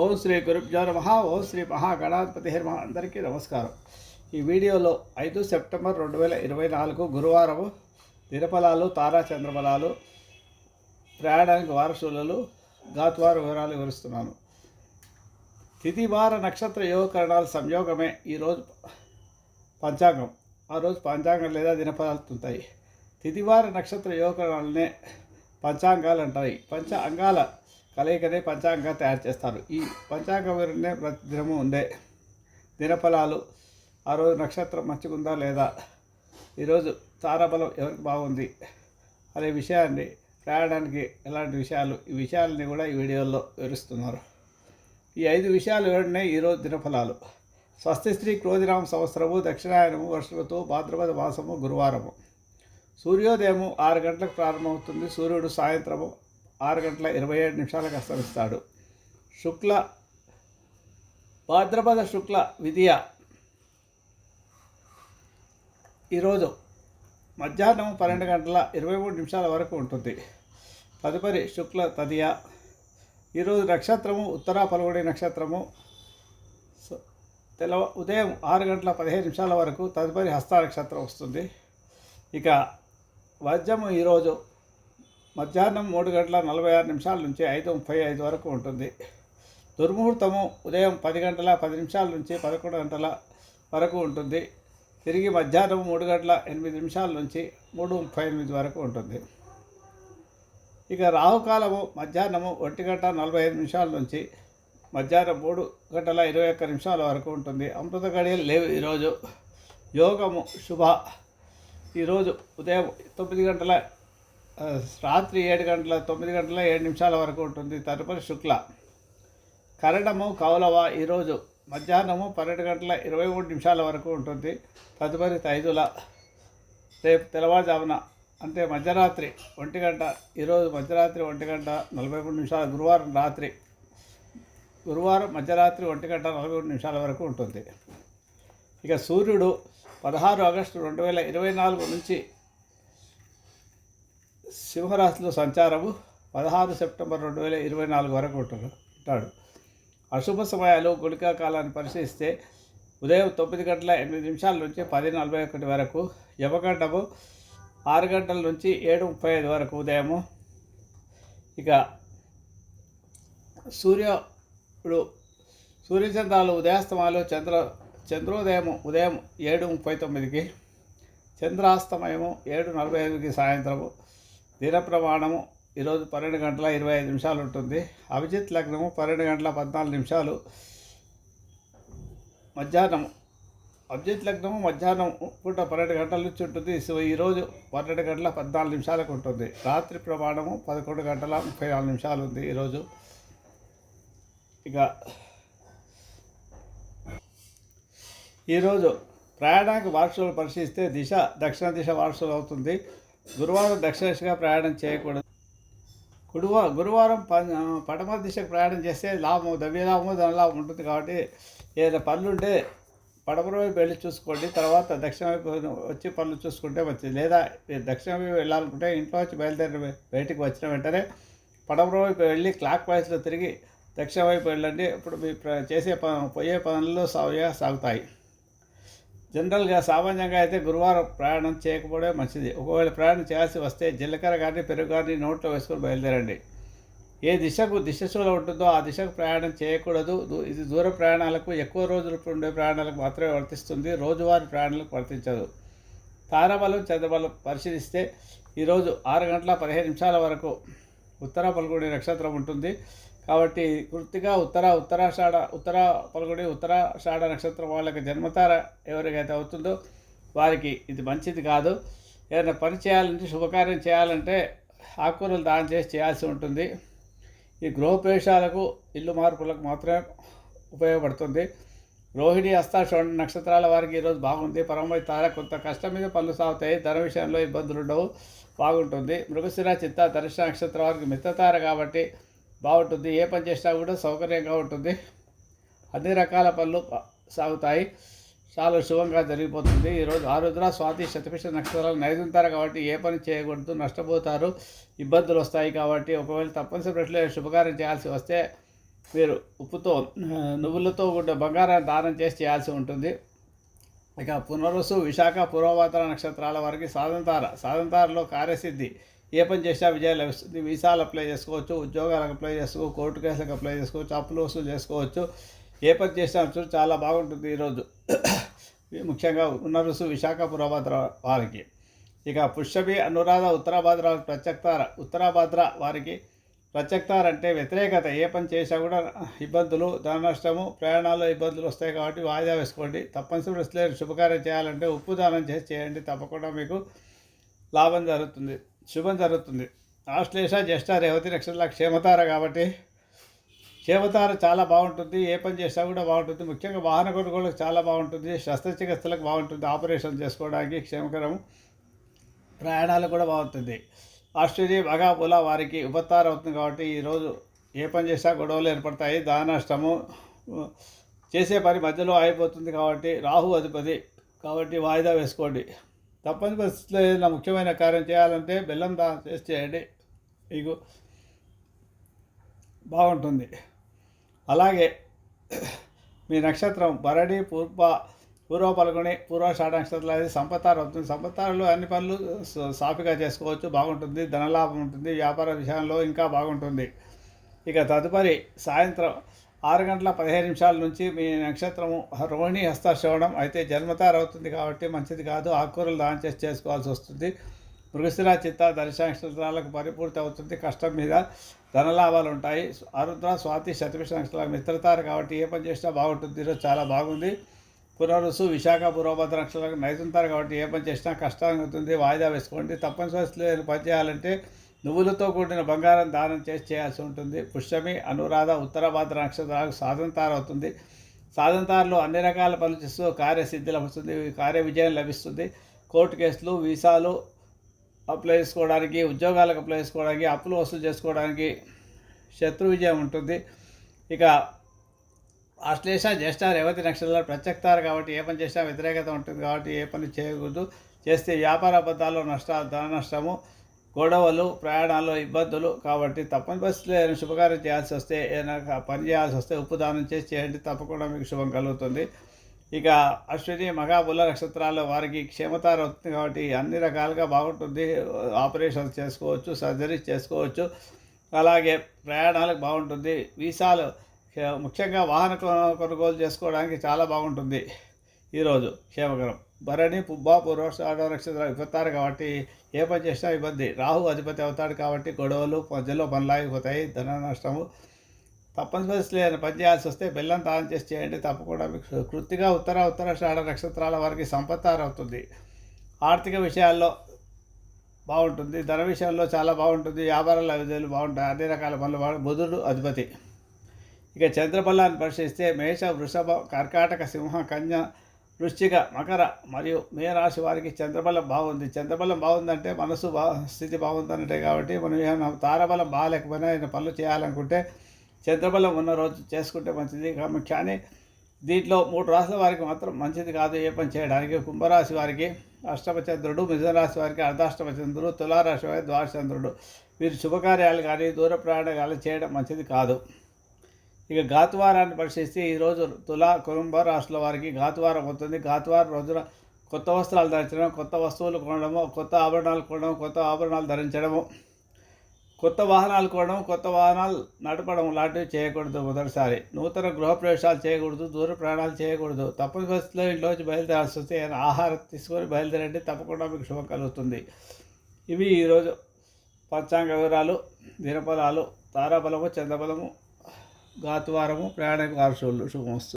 ఓం శ్రీ గురుభ్యో నమ. ఓం శ్రీ మహాగణాధిపతి నమ అందరికీ నమస్కారం. ఈ వీడియోలో ఐదు సెప్టెంబర్ రెండు వేల ఇరవై నాలుగు గురువారము దినఫలాలు తారా చంద్రఫలాలు ప్రయాణానికి వారసులు గాత్వార వివరాలు వివరిస్తున్నాను. తిథివార నక్షత్ర యోగకరణాల సంయోగమే ఈరోజు పంచాంగం. ఆ రోజు పంచాంగం లేదా దినఫలాలు ఉంటాయి. తిథివార నక్షత్ర యోగకరణాలనే పంచాంగాలు అంటాయి. పంచ అంగాల కలయికనే పంచాంగం తయారు చేస్తారు. ఈ పంచాంగం వివరణే ప్రతి దినము ఉండే దినఫలాలు ఆ రోజు నక్షత్రం మంచిగుందా లేదా ఈరోజు తారాబలం ఎవరికి బాగుంది అనే విషయాన్ని రాయడానికి ఎలాంటి విషయాలు ఈ విషయాలని కూడా ఈ వీడియోలో వివరిస్తున్నారు. ఈ ఐదు విషయాలు వివరణే ఈరోజు దినఫలాలు. స్వస్తి శ్రీ క్రోధిరామ సంవత్సరము దక్షిణాయనము వర్షలతో భాద్రపద మాసము గురువారము. సూర్యోదయము ఆరు గంటలకు ప్రారంభమవుతుంది. సూర్యుడు సాయంత్రము ఆరు గంటల ఇరవై ఏడు నిమిషాలకు అస్తమిస్తాడు. శుక్ల భాద్రపద శుక్ల విద్య ఈరోజు మధ్యాహ్నం పన్నెండు గంటల ఇరవై మూడు నిమిషాల వరకు ఉంటుంది. తదుపరి శుక్ల తదియ. ఈరోజు నక్షత్రము ఉత్తర పలుగుడి నక్షత్రము. స- తెలవ ఉదయం ఆరు గంటల పదిహేను నిమిషాల వరకు తదుపరి హస్త నక్షత్రం వస్తుంది. ఇక వజ్రము ఈరోజు మధ్యాహ్నం మూడు గంటల నలభై ఆరు నిమిషాల నుంచి ఐదు ముప్పై ఐదు వరకు ఉంటుంది. దుర్ముహూర్తము ఉదయం పది గంటల పది నిమిషాల నుంచి పదకొండు గంటల వరకు ఉంటుంది. తిరిగి మధ్యాహ్నం మూడు గంటల ఎనిమిది నిమిషాల నుంచి మూడు ముప్పై ఎనిమిది వరకు ఉంటుంది. ఇక రాహుకాలము మధ్యాహ్నము ఒంటి గంట నలభై ఐదు నిమిషాల నుంచి మధ్యాహ్నం మూడు గంటల ఇరవై ఒక్క నిమిషాల వరకు ఉంటుంది. అమృత గడియలు లేవు ఈరోజు. యోగము శుభ. ఈరోజు ఉదయం తొమ్మిది గంటల రాత్రి ఏడు గంటల తొమ్మిది గంటల ఏడు నిమిషాల వరకు ఉంటుంది. తదుపరి శుక్ల. కరణము కౌలవ ఈరోజు మధ్యాహ్నము పన్నెండు గంటల ఇరవై మూడు నిమిషాల వరకు ఉంటుంది. తదుపరి తైదుల. రేపు తెల్లవారుజామున అంటే మధ్యరాత్రి ఒంటి గంట ఈరోజు మధ్యరాత్రి ఒంటి గంట నలభై మూడు నిమిషాలు గురువారం రాత్రి. గురువారం మధ్యరాత్రి ఒంటి గంట నలభై మూడు నిమిషాల వరకు ఉంటుంది. ఇక సూర్యుడు పదహారు ఆగస్టు రెండు వేల ఇరవై నాలుగు నుంచి సింహరాశిలో సంచారము పదహారు సెప్టెంబర్ రెండు వేల ఇరవై నాలుగు వరకు ఉంటాడు ఉంటాడు అశుభ సమయాలు గుళికా కాలాన్ని పరిశీలిస్తే ఉదయం తొమ్మిది గంటల ఎనిమిది నిమిషాల నుంచి పది నలభై ఒకటి వరకు యమగంటము ఆరు గంటల నుంచి ఏడు ముప్పై ఐదు వరకు ఉదయము. ఇక సూర్యుడు సూర్యచంద్రాలు ఉదయాస్తమాలు చంద్ర చంద్రోదయము ఉదయం ఏడు ముప్పై తొమ్మిదికి చంద్రాస్తమయము ఏడు నలభై ఐదుకి సాయంత్రము. దిన ప్రమాణము ఈరోజు పన్నెండు గంటల ఇరవై ఐదు నిమిషాలు ఉంటుంది. అభిజిత్ లగ్నము పన్నెండు గంటల పద్నాలుగు నిమిషాలు. మధ్యాహ్నం అభిజిత్ లగ్నము మధ్యాహ్నం పూట పన్నెండు గంటల నుంచి ఉంటుంది. సో ఈరోజు పన్నెండు గంటల పద్నాలుగు నిమిషాలకు ఉంటుంది. రాత్రి ప్రమాణము పదకొండు గంటల ముప్పై నాలుగు నిమిషాలు ఉంది ఈరోజు ఇక ఈరోజు ప్రయాణానికి వారసులు పరిశీలిస్తే దిశ దక్షిణ దిశ వారసులు అవుతుంది. గురువారం దక్షిణ దిశగా ప్రయాణం చేయకూడదు. గురువా గురువారం పడమ దిశకు ప్రయాణం చేస్తే లాభం ద్రవ్యలాభము లాభము లాభం ఉంటుంది కాబట్టి ఏదైనా పనులుంటే పడమర వైపు వెళ్ళి చూసుకోండి. తర్వాత దక్షిణ వైపు వచ్చి పనులు చూసుకుంటే మంచిది. లేదా దక్షిణ వైపు వెళ్ళాలనుకుంటే ఇంట్లో వచ్చి బయలుదేరి బయటికి వచ్చిన వెంటనే పడమర వైపు వెళ్ళి క్లాక్ వైస్లో తిరిగి దక్షిణ వైపు వెళ్ళండి. ఇప్పుడు మీ చేసే ప పోయే పనులు సాగుగా సాగుతాయి. జనరల్గా సామాన్యంగా అయితే గురువారం ప్రయాణం చేయకపోవడమే మంచిది. ఒకవేళ ప్రయాణం చేయాల్సి వస్తే జీలకర్ర కానీ పెరుగు కానీ నోట్లో వేసుకొని బయలుదేరండి. ఏ దిశకు దిశశూల ఉంటుందో ఆ దిశకు ప్రయాణం చేయకూడదు. ఇది దూర ప్రయాణాలకు ఎక్కువ రోజులు ఉండే ప్రయాణాలకు మాత్రమే వర్తిస్తుంది. రోజువారీ ప్రయాణాలకు వర్తించదు. తారాబలం చంద్రబలం పరిశీలిస్తే ఈరోజు ఆరు గంటల పదిహేను నిమిషాల వరకు ఉత్తర పల్గొనే నక్షత్రం ఉంటుంది. కాబట్టి పూర్తిగా ఉత్తర ఉత్తరాషాఢ ఉత్తర పలుగుడి ఉత్తరాషాఢ నక్షత్రం వాళ్ళకి జన్మతార ఎవరికైతే అవుతుందో వారికి ఇది మంచిది కాదు. ఏదైనా పని చేయాలంటే శుభకార్యం చేయాలంటే ఆకుకూరలు దానం చేసి చేయాల్సి ఉంటుంది. ఈ గృహప్రవేశాలకు ఇల్లు మార్పులకు మాత్రమే ఉపయోగపడుతుంది. రోహిణి హస్తాశ్రవణ నక్షత్రాల వారికి ఈరోజు బాగుంది. పరమై తార కొంత కష్టం మీద పనులు సాగుతాయి. ధన విషయంలో ఇబ్బందులు ఉండవు బాగుంటుంది. మృగశిర చిత్త దర్శన నక్షత్రం వారికి మిత్రతార కాబట్టి బాగుంటుంది. ఏ పని చేసినా కూడా సౌకర్యంగా ఉంటుంది. అన్ని రకాల పనులు సాగుతాయి. చాలా శుభంగా జరిగిపోతుంది. ఈరోజు ఆరుద్ర స్వాతి శతపక్ష నక్షత్రాలు నైదుంటారు కాబట్టి ఏ పని చేయకూడదు నష్టపోతారు ఇబ్బందులు వస్తాయి కాబట్టి ఒకవేళ తప్పనిసరి ప్రశ్నలో శుభకార్యం చేయాల్సి వస్తే మీరు ఉప్పుతో నువ్వులతో కూడా బంగారాన్ని దానం చేసి చేయాల్సి ఉంటుంది. ఇక పునరుసు విశాఖ పూర్వభద్ర నక్షత్రాల వారికి సాధంతార సాధంతారలో కార్యసిద్ధి ఏ పని చేసినా విజయం లభిస్తుంది. వీసాలు అప్లై చేసుకోవచ్చు ఉద్యోగాలకు అప్లై చేసుకోవచ్చు కోర్టు కేసులకు అప్లై చేసుకోవచ్చు అప్పులు వసూలు చేసుకోవచ్చు. ఏ పని చేసినా చూడు చాలా బాగుంటుంది ఈరోజు ముఖ్యంగా పునరుసు విశాఖ పూర్వభద్ర వారికి. ఇక పుష్యమి అనురాధ ఉత్తరాభద్ర ప్రత్యక్తార ఉత్తరాభద్ర వారికి ప్రత్యక్తార అంటే వ్యతిరేకత. ఏ పని చేసినా కూడా ఇబ్బందులు ధన నష్టము ప్రయాణాల్లో ఇబ్బందులు వస్తాయి కాబట్టి వాయిదా వేసుకోండి. తప్పనిసరి పరిస్థితుల్లో శుభకార్యం చేయాలంటే ఉప్పు దానం చేసి చేయండి. తప్పకుండా మీకు లాభం జరుగుతుంది. శుభం జరుగుతుంది. ఆశ్లేష జ్యేష్ఠ రేవతి నక్షత్రాల క్షేమతార కాబట్టి క్షేమతార చాలా బాగుంటుంది. ఏ పని చేసినా కూడా బాగుంటుంది. ముఖ్యంగా వాహన కొనుగోలుకు చాలా బాగుంటుంది. శస్త్రచికిత్సలకు బాగుంటుంది. ఆపరేషన్ చేసుకోవడానికి క్షేమకరం. ప్రయాణాలు కూడా బాగుంటుంది. ఆశ్చర్య మగాపుల వారికి ఉపతారం అవుతుంది కాబట్టి ఈరోజు ఏ పని చేసినా గొడవలు ఏర్పడతాయి. దానాష్టము చేసే పని మధ్యలో అయిపోతుంది కాబట్టి రాహు అధిపతి కాబట్టి వాయిదా వేసుకోండి. తప్పని పరిస్థితిలో ఏదైనా ముఖ్యమైన కార్యం చేయాలంటే బెల్లం దానం చేసి చేయండి. మీకు బాగుంటుంది. అలాగే మీ నక్షత్రం భరణి పూర్వ పూర్వ పలుకుని పూర్వషాఢ నక్షత్రాలు అనేది సంపత్తారు అవుతుంది. సంపత్తారులో అన్ని పనులు సాఫీగా చేసుకోవచ్చు బాగుంటుంది. ధనలాభం ఉంటుంది. వ్యాపార విషయంలో ఇంకా బాగుంటుంది. ఇక తదుపరి సాయంత్రం ఆరు గంటల పదిహేను నిమిషాల నుంచి మీ నక్షత్రము రోహిణి హస్తశ్రవణం అయితే జన్మతారు అవుతుంది కాబట్టి మంచిది కాదు. ఆకుకూరలు దానం చేసి చేసుకోవాల్సి వస్తుంది. మృగశిర చిత్త దర్శనక్షత్రాలకు పరిపూర్తి అవుతుంది. కష్టం మీద ధనలాభాలు ఉంటాయి. అరుద్ర స్వాతి శతభిష నక్షత్రాలకు మిత్రతారు కాబట్టి ఏ పని చేసినా బాగుంటుంది. ఈరోజు చాలా బాగుంది. పునరుసు విశాఖ పూర్వభద్ర నక్షత్రాలకు నైతుంటారు కాబట్టి ఏ పని చేసినా కష్టంగా అవుతుంది వాయిదా వేసుకోండి. తప్పనిసరి పని చేయాలంటే నువ్వులతో కూడిన బంగారం దానం చేసి చేయాల్సి ఉంటుంది. పుష్యమి అనురాధ ఉత్తరభద్ర నక్షత్రాలకు సాధంతారు అవుతుంది. సాధంతారులో అన్ని రకాల పనులు చేస్తూ కార్యసిద్ధి లభిస్తుంది. కార్య విజయం లభిస్తుంది. కోర్టు కేసులు వీసాలు అప్లై చేసుకోవడానికి ఉద్యోగాలకు అప్లై చేసుకోవడానికి అప్పులు వసూలు చేసుకోవడానికి శత్రు విజయం ఉంటుంది. ఇక ఆశ్లేష జ్యేష్ఠ రేవతి నక్షత్రాలు ప్రత్యక్తారు కాబట్టి ఏ పని చేసినా వ్యతిరేకత ఉంటుంది కాబట్టి ఏ పని చేయకూడదు. చేస్తే వ్యాపార అబద్ధాల్లో నష్టాలు ధన నష్టము గొడవలు ప్రయాణాల్లో ఇబ్బందులు కాబట్టి తప్పని పరిస్థితులు ఏదైనా శుభకార్యం చేయాల్సి వస్తే ఏదైనా పని చేయాల్సి వస్తే ఉప్పు దానం చేసి చేయండి తప్పకుండా మీకు శుభం కలుగుతుంది. ఇక అశ్విని మగాబుల నక్షత్రాల్లో వారికి క్షేమతార అవుతుంది కాబట్టి అన్ని రకాలుగా బాగుంటుంది. ఆపరేషన్స్ చేసుకోవచ్చు సర్జరీ చేసుకోవచ్చు. అలాగే ప్రయాణాలకు బాగుంటుంది. వీసాలు ముఖ్యంగా వాహన కొనుగోలు చేసుకోవడానికి చాలా బాగుంటుంది. ఈరోజు క్షేమకరం. భరణి పుబ్బ పూర్వషాఢ నక్షత్రం ఇపోతారు కాబట్టి ఏ పని చేసినా ఇబ్బంది. రాహు అధిపతి అవుతాడు కాబట్టి గొడవలు మధ్యలో పనులాగిపోతాయి ధన నష్టము తప్పనిసరి ఏదైనా పని చేయాల్సి వస్తే బెల్లం దానం చేసి చేయండి. తప్పకుండా మీకు కృతిగా ఉత్తర ఉత్తరాషాఢ నక్షత్రాల వారికి సంపత్తారు అవుతుంది ఆర్థిక విషయాల్లో బాగుంటుంది ధన విషయంలో చాలా బాగుంటుంది వ్యాపారాల విధులు బాగుంటాయి అన్ని రకాల పనులు బాగు బుధుడు అధిపతి. ఇక చంద్రబలాన్ని పరిశీలిస్తే మేష వృషభ కర్కాటక సింహ కన్య వృశ్చిక మకర మరియు మేరాశి వారికి చంద్రబలం బాగుంది. చంద్రబలం బాగుందంటే మనసు బా స్థితి బాగుందన్నట్టే కాబట్టి మనం ఏమైనా తారబలం బాగాలేకపోయినా ఏదైనా పనులు చేయాలనుకుంటే చంద్రబలం ఉన్న రోజు చేసుకుంటే మంచిది. కానీ దీంట్లో మూడు రాష్ట్ర వారికి మాత్రం మంచిది కాదు ఏ పని చేయడానికి. కుంభరాశి వారికి అష్టమచంద్రుడు రాశి వారికి అర్ధాష్టమచంద్రుడు తులారాశి వారికి ద్వారచంద్రుడు వీరు శుభకార్యాలు కానీ దూర ప్రయాణాలు చేయడం మంచిది కాదు. ఇక ఘాతువారాన్ని పరిశీలిస్తే ఈరోజు తులా కుటుంబ రాష్ట్రాల వారికి ఘాతువారం అవుతుంది ఘాతువారం రోజున కొత్త వస్త్రాలు ధరించడం కొత్త వస్తువులు కొనడము కొత్త ఆభరణాలు కొనడం కొత్త ఆభరణాలు ధరించడము కొత్త వాహనాలు కొనడం కొత్త వాహనాలు నడపడం లాంటివి చేయకూడదు మొదటిసారి. నూతన గృహప్రవేశాలు చేయకూడదు దూర ప్రయాణాలు చేయకూడదు. తప్పని పరిస్థితుల్లో ఇంట్లోంచి బయలుదేరాల్సి వస్తే ఆయన ఆహారం తీసుకొని బయలుదేరండి. తప్పకుండా మీకు శుభం కలుగుతుంది. ఇవి ఈరోజు పంచాంగ వివరాలు దినఫలాలు తారాబలము చంద్రబలము ఘాతువారము ప్రయాణ వారసులు శుభమస్తు